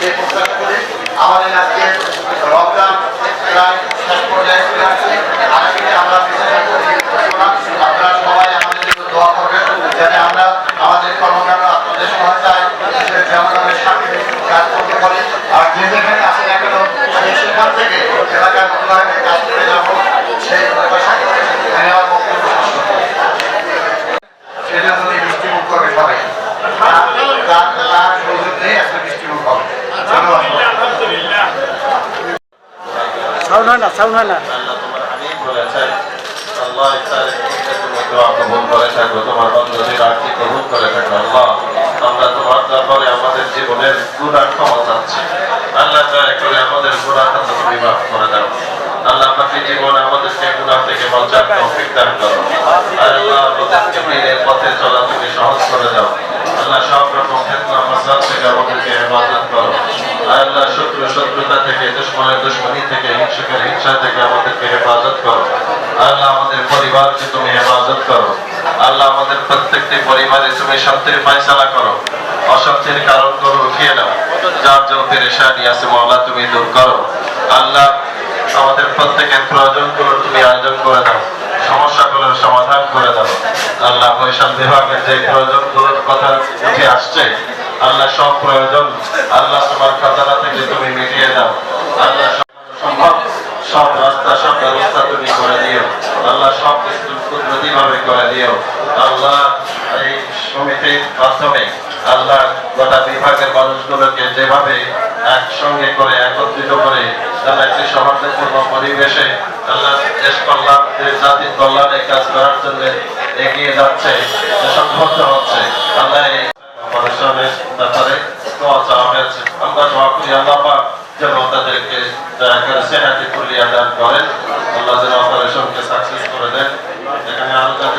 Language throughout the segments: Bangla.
প্রত্যাশা করি। আমাদের আজকে রমজান প্রায় শেষ পর্যায়ে চলে আসছে। আগামীতে আমরা আপনারা সবাই আমাদের জন্য দোয়া করবেন আমরা আমাদের কর্মকাণ্ড আপনাদের সহায়তায় জনগণের সাথে কাজ করতে পারি। আর যে যেখানে আসে এখনও সেখান থেকে এলাকার কাজ করে যাব সেই প্রত্যাশা করে আমি আমার বক্তব্য শেষ করব। সেটা যদি মিষ্টিমুখ করবে সবাই তার তার- তার সৌজন্যে একটা মিষ্টিমুখ হবে ধন্যবাদ সাউন্ড হয় না সাউন্ড হয় না। আমরা পথে চলা তুমি সহজ করে দাও। আল্লাহ, সব রকম হেফাজত করো। আল্লাহ, শত্রু শত্রুতা থেকে দুশ্মনের দুশ্মনী থেকে হিংসুকের হিংসা থেকে আমাদেরকে হেফাজত করো। আল্লাহ আমাদের পরিবারকে তুমি হেফাজত করো। আল্লাহ আমাদের প্রত্যেকটি পরিবারে তুমি শান্তির ফায়সালা করো। অশান্তির কারণ করো উঠিয়ে নাও। যার যত পেরেশানি আছে, মাওলা, তুমি দূর করো। আল্লাহ আমাদের প্রত্যেকের প্রয়োজনগুলো তুমি আয়োজন করে দাও। সমস্যাগুলোর সমাধান করে দাও। আল্লাহ বৈশাল বিভাগের যে প্রয়োজনগুলোর কথা উঠে আসছে, আল্লাহ সব প্রয়োজন আল্লাহ তোমার খাজানা থেকে তুমি মিটিয়ে দাও। আল্লাহ সম্ভব সব রাস্তা, সব ব্যবস্থা তুমি করে দিও। আল্লাহ সব কিছু কুদরতি ভাবে করে দিও। আল্লাহ এই সমিতির মাধ্যমে আল্লাহ গোটা বিভাগের মানুষগুলোকে যেভাবে একসঙ্গে করে, একত্রিত করে তারা একটি সমাজপূর্ণ পরিবেশে আল্লাহ দেশ কল্যাণ জাতির কল্যাণে কাজ করার জন্য এগিয়ে যাচ্ছে সংবদ্ধ হচ্ছে। আল্লাহ এই অপারেশনের ব্যাপারে দোয়া চাওয়া হয়েছে আমরা দোয়া করি আল্লাহ পাক যেন তাদেরকে দয়া করে সেহাতি কুলিয়া দান করেন আল্লাহ যেন অপারেশনকে সাকসেস করে দেন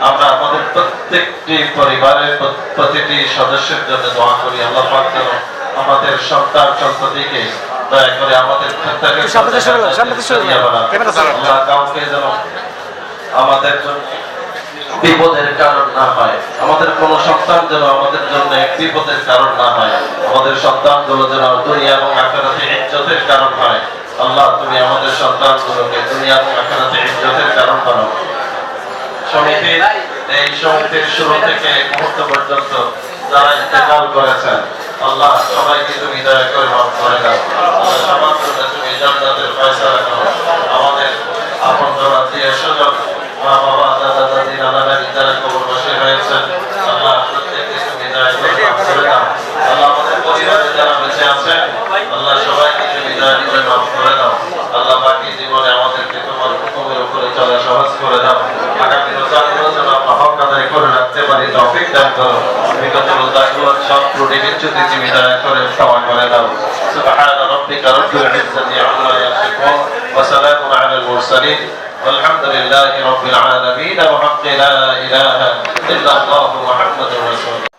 আমরা আমাদের প্রত্যেকটি পরিবারের প্রতিটি সদস্যের জন্য দোয়া করি আল্লাহ পাক যেন আমাদের সন্তান সন্ততিকে দয়া করে আমাদের কাউকে যেন আমাদের জন্য বিপদের কারণ না হয় আমাদের কোন সন্তান যেন আমাদের জন্য এক বিপদের কারণ না হয় আমাদের সন্তানগুলো যেন দুনিয়া এবং আখেরাতে ইজ্জতের কারণ হয়। আল্লাহ তুমি আমাদের সন্তান গুলোকে দুনিয়া এবং আখেরাতে ইজ্জতের কারণ বানাও। সমিতির এই সমিতির শুরু থেকে মুহূর্ত পর্যন্ত যারা ইন্তেকাল করেছেন। আল্লাহ সবাইকে তুমি দয়া করে মাফ করে দাও। আল্লাহ সবার জন্য তুমি জান্নাতের ফয়সালা করো। আমাদের আপন যারা দিয়ে বাবা দান করো বিগত রোজাগুলোর সব ত্রুটি বিচ্যুতি তুমি দয়া করে ক্ষমা করে দাও سبحان ربك رب العزة عما يصفون وسلام على المرسلين والحمد لله رب العالمين وحق لا إله إلا الله محمد رسول الله